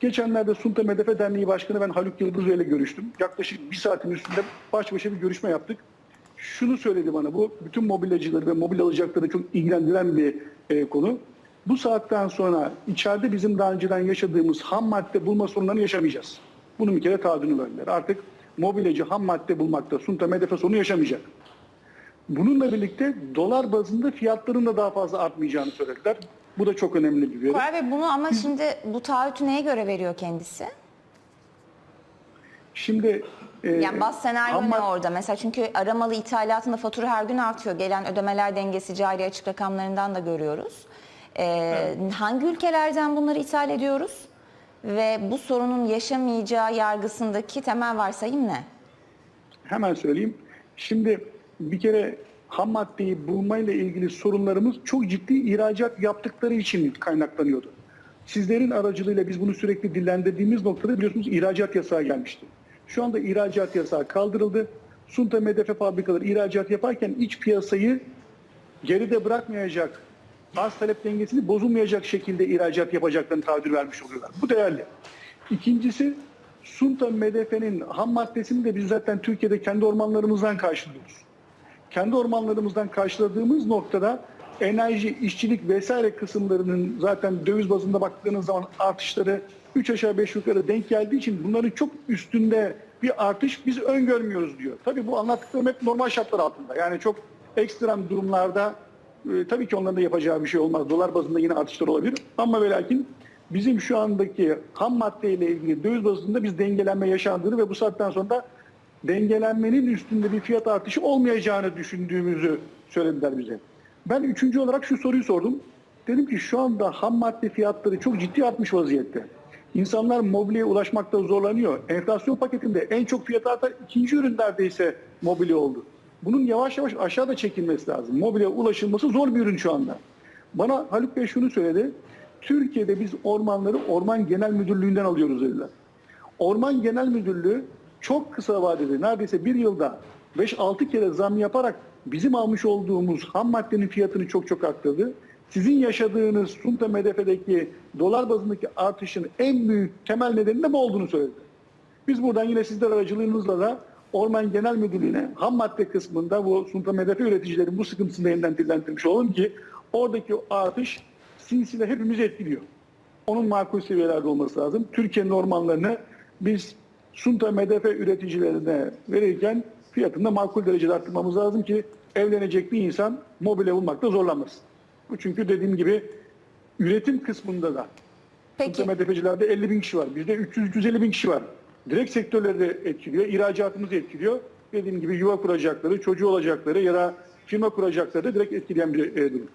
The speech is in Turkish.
Geçenlerde Sunta Medefe Derneği Başkanı ben Haluk Yıldız ile görüştüm. Yaklaşık bir saatin üstünde baş başa bir görüşme yaptık. Şunu söyledi bana bu bütün mobilyacıları ve mobil alacakları çok ilgilendiren bir e, konu. Bu saatten sonra içeride bizim daha önceden yaşadığımız ham madde bulma sorunlarını yaşamayacağız. Bunun bir kere taahhüdünü verdiler. Artık mobilyacı ham madde bulmakta Sunta Medefe sorunu yaşamayacak. Bununla birlikte dolar bazında fiyatların da daha fazla artmayacağını söylediler. Bu da çok önemli bir veri. Koray Bey bunu ama şimdi bu taahhütü neye göre veriyor kendisi? Şimdi e, Yani baz senaryo ham ne orada? Mesela çünkü aramalı ithalatında fatura her gün artıyor. Gelen ödemeler dengesi cari açık rakamlarından da görüyoruz. Ee, Hangi ülkelerden bunları ithal ediyoruz? Ve bu sorunun yaşamayacağı yargısındaki temel varsayım ne? Hemen söyleyeyim. Şimdi bir kere ham maddeyi bulmayla ilgili sorunlarımız çok ciddi ihracat yaptıkları için kaynaklanıyordu. Sizlerin aracılığıyla biz bunu sürekli dillendirdiğimiz noktada biliyorsunuz ihracat yasağı gelmişti. Şu anda ihracat yasağı kaldırıldı. Sunta Medefe fabrikaları ihracat yaparken iç piyasayı geride bırakmayacak, arz talep dengesini bozulmayacak şekilde ihracat yapacaklarını taahhüt vermiş oluyorlar. Bu değerli. İkincisi Sunta Medefe'nin ham maddesini de biz zaten Türkiye'de kendi ormanlarımızdan karşılıyoruz. Kendi ormanlarımızdan karşıladığımız noktada enerji, işçilik vesaire kısımlarının zaten döviz bazında baktığınız zaman artışları 3 aşağı 5 yukarı denk geldiği için bunların çok üstünde bir artış biz öngörmüyoruz diyor. Tabii bu anlattıklarım hep normal şartlar altında. Yani çok ekstrem durumlarda e, tabii ki onların da yapacağı bir şey olmaz. Dolar bazında yine artışlar olabilir. Ama ve lakin bizim şu andaki ham maddeyle ilgili döviz bazında biz dengelenme yaşandığını ve bu saatten sonra da dengelenmenin üstünde bir fiyat artışı olmayacağını düşündüğümüzü söylediler bize. Ben üçüncü olarak şu soruyu sordum. Dedim ki şu anda ham madde fiyatları çok ciddi artmış vaziyette. İnsanlar mobilyaya ulaşmakta zorlanıyor. Enflasyon paketinde en çok fiyat artan ikinci ürün neredeyse mobilya oldu. Bunun yavaş yavaş aşağıda çekilmesi lazım. Mobilyaya ulaşılması zor bir ürün şu anda. Bana Haluk Bey şunu söyledi. Türkiye'de biz ormanları Orman Genel Müdürlüğü'nden alıyoruz dediler. Orman Genel Müdürlüğü çok kısa vadede neredeyse bir yılda 5-6 kere zam yaparak bizim almış olduğumuz ham maddenin fiyatını çok çok arttırdı. Sizin yaşadığınız Sunta MDF'deki dolar bazındaki artışın en büyük temel nedeni de bu olduğunu söyledi. Biz buradan yine sizler aracılığınızla da Orman Genel Müdürlüğü'ne ham madde kısmında bu Sunta MDF üreticilerin bu sıkıntısını yeniden dillendirmiş olalım ki oradaki artış sinsiyle hepimizi etkiliyor. Onun makul seviyelerde olması lazım. Türkiye'nin ormanlarını biz Sunta MDF üreticilerine verirken fiyatını da makul derecede arttırmamız lazım ki evlenecek bir insan mobilya bulmakta zorlanmasın. Bu çünkü dediğim gibi üretim kısmında da Peki. Sunta MDF'cilerde 50 bin kişi var. Bizde 300-350 bin kişi var. Direkt sektörleri de etkiliyor. ihracatımızı etkiliyor. Dediğim gibi yuva kuracakları, çocuğu olacakları ya da firma kuracakları da direkt etkileyen bir e, durum.